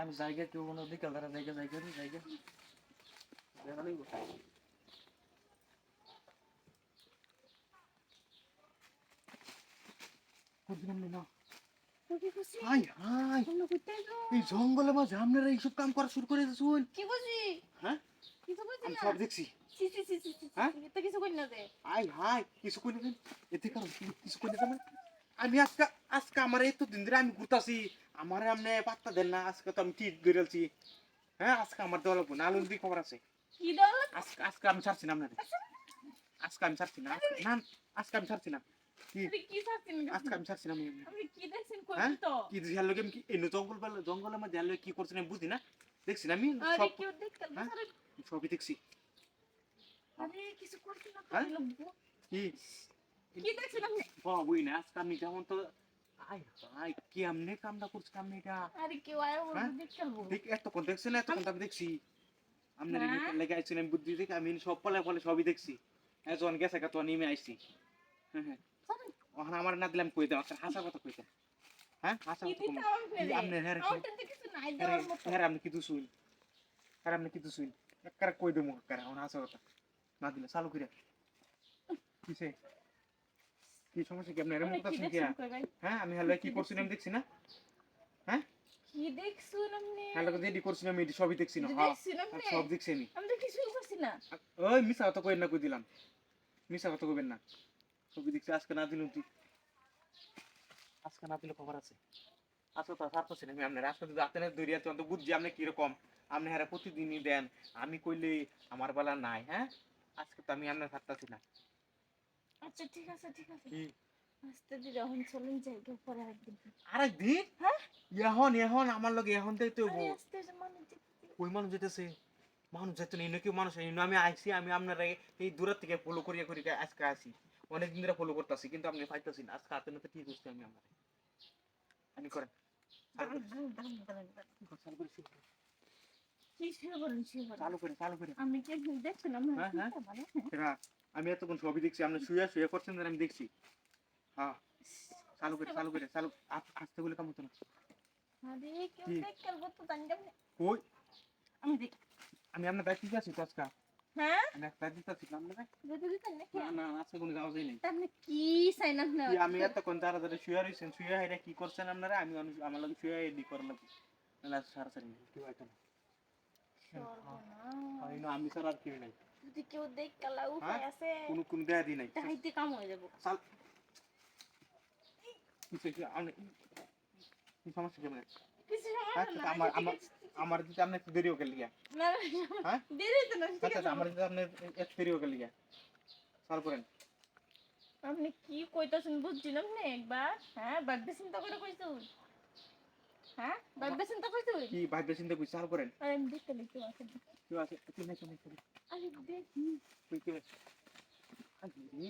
আমি জায়গা কেউ কোনো বিকাল ধারা জায়গা জায়গা জায়গা দেখা লাগবো। না এই জঙ্গলে মাঝে আপনারা এইসব কাম করা শুরু করে দিয়েছুন। কি বুঝি? হ্যাঁ? আমি সব দেখছি। হ্যাঁ? কিছু কই না দে হাই হাই কিছু কই নেবেন এতে কারণ কিছু কই নেবেন আমি আজকে আজকে আমার এই তো দিন ধরে আমি ঘুরতাছি। আমার আপনি পাত্তা দেন না আজকে তো আমি ঠিক গড়েলছি হ্যাঁ আজকে আমার লাগবো না আলুর দিকে খবর আছে। কি দল আজকে আজকে আমি ছাড়ছি না আপনার আজকে আমি ছাড়ছি না। না আজকে আমি ছাড়ছি না। কি? হ্যাঁ? জঙ্গলের মধ্যে করছেন বুঝি না। দেখছি না আমি হ্যাঁ? আরে সবই দেখছি। হ্যাঁ? কি? কি দেখছেন আপনি বাবুই না আজকে আমি যেমন তো আই হাই কি কামটা করছি কামনে এটা আরে কেউ আয় ওর? দেখতে পারব দেখ এতক্ষণ দেখছেন এতক্ষণ তো আমি দেখছি আপনার? লেগে আইছেন বুদ্ধি দেখে আমি সব পলে পলে সবই দেখছি গেছে গা তখন নেমে আইছি হ্যাঁ হ্যাঁ ওখানে আমার না দিলাম কই দাও হাসা কথা কইতে হ্যাঁ হাসা কথা আপনি হ্যাঁ হ্যাঁ কি আপনি কি একবার কই দেবো হাসা কথা না দিলে চালু করে কিসে কি সমস্যা কি? আপনি এরকম কথা কি হ্যাঁ আমি হ্যালো কি করছিলাম দেখছি না? হ্যাঁ? কি দেখছুন আপনি? হ্যালো যেটি করছিলাম এটি সবই দেখছি না। হ্যাঁ সব দেখছি আমি। আমি তো কিছুই করছি না। ওই মিশা কথা কইন না কই দিলাম। মিশা কথা কইবেন না। ছবি দেখছি আজকে না দিলাম তুই আজকে না দিলে খবর আছে। আজকে তো সারতেছি না আমি আপনার। আজকে যদি না দৌড়িয়ে তো বুঝছি আপনি কীরকম। আপনি হ্যাঁ প্রতিদিনই দেন। আমি কইলে আমার বেলা নাই হ্যাঁ? আজকে তো আমি আপনার ছাড়তেছি না। আচ্ছা ঠিক আছে ঠিক আছে। আস্তে চলুন পরে একদিন আরেকদিন। হ্যাঁ? এখন এখন আমার লগে এখন দেখতে আরে হব আস্তে আস্তে মানুষ দেখতে ওই মানুষ যেতেছে। মানুষ যেত না এনে মানুষ? এনে আমি আইছি আমি আপনার এই দূরের থেকে ফলো করিয়া করি আজকে আসি অনেকদিন ধরে ফলো করতেছি কিন্তু আপনি পাইতেছি না। আজকে হাতে নাতে ঠিক হচ্ছে আমি আমার করেন। চালু করে চালু করে। আমি কি হ্যাঁ, হ্যাঁ। আমি এতক্ষণ সবই দেখছি আপনি শুয়ে শুয়ে করছেন আমি দেখছি। হ্যাঁ। চালু করে চালু করে চালু আসতে বলে কাম হতো না। আমি দেখ আমি আপনার দায়িত্ব আছি তো আজকে হ্যাঁ? আমি একটা দায়িত্ব আছি না না না আজকে কোনো যাওয়া যায় নাই। আপনি কি চাই না আমি এতক্ষণ তারা শুয়ে কি করছেন আপনারা? আমি আমার লগে শুয়ে এডি না সারা সারি কি হয়। আমি না আর কেউ নাই। যদি কেউ দেখ কালা উপায় আছে কোনো কোনো দেয়া দি নাই। তাইতে কাম হয়ে যাব। চাল কিছু কি আমি কি সমস্যা কেমন কিছু হ্যাঁ, সমস্যা আমার আমার আমার যদি আপনি একটু দেরি হয়ে গেলিয়া না, না, হ্যাঁ? দেরি তো না, আচ্ছা আচ্ছা, আমার যদি আপনি একটু দেরি হয়ে গেলিয়া চাল করেন। আপনি কি কইতাছেন বুঝছি না একবার। হ্যাঁ ভাববে চিন্তা করে কইছুন। হ্যাঁ? ভাববে চিন্তা কইছুন কি ভাববে চিন্তা করি চাল করেন। আমি দেখতে দেখতে আছে। কেউ আছে? কেউ নাই কেউ নাই আরে দেখ। আছে? আরে